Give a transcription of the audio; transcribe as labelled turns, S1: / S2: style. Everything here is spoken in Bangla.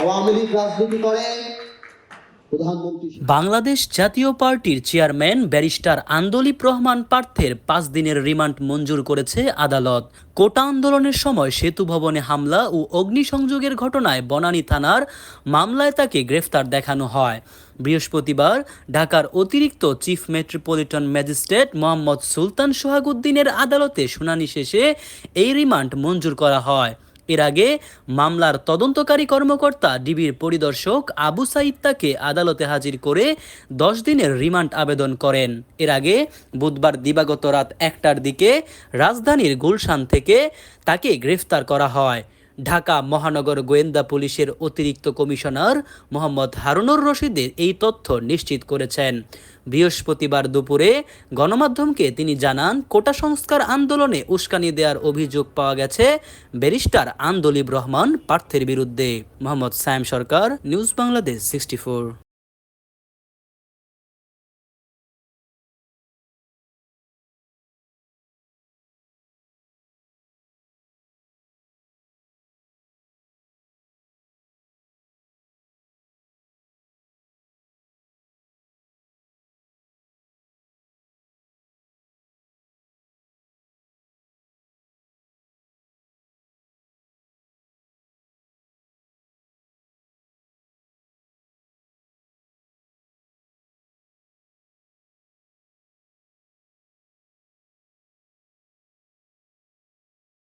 S1: আওয়ামী লীগ রাজনীতি করে।
S2: বাংলাদেশ জাতীয় পার্টির চেয়ারম্যান ব্যারিস্টার আন্দোলিপ রহমান পার্থের পাঁচ দিনের রিমান্ড মঞ্জুর করেছে আদালত। কোটা আন্দোলনের সময় সেতু ভবনে হামলা ও অগ্নিসংযোগের ঘটনায় বনানী থানার মামলায় তাকে গ্রেফতার দেখানো হয়। বৃহস্পতিবার ঢাকার অতিরিক্ত chief metropolitan magistrate Mohammad Sultan সোহাগুদ্দিনের আদালতে শুনানি শেষে এই রিমান্ড মঞ্জুর করা হয়। এর আগে মামলার তদন্তকারী কর্মকর্তা ডিবির পরিদর্শক আবু সাইদ তাকে আদালতে হাজির করে দশ দিনের রিমান্ড আবেদন করেন। এর আগে বুধবার দিবাগত রাত একটার দিকে রাজধানীর গুলশান থেকে তাকে গ্রেফতার করা হয়। ঢাকা মহানগর গোয়েন্দা পুলিশের অতিরিক্ত কমিশনার মোহাম্মদ হারুনুর রশিদের এই তথ্য নিশ্চিত করেছেন। বৃহস্পতিবার দুপুরে গণমাধ্যমকে তিনি জানান, কোটা সংস্কার আন্দোলনে উস্কানি দেওয়ার অভিযোগ পাওয়া গেছে ব্যারিস্টার আন্দোলিব রহমান পার্থের বিরুদ্ধে। Mohammad Sayem Sarkar, news Bangladesh, sixty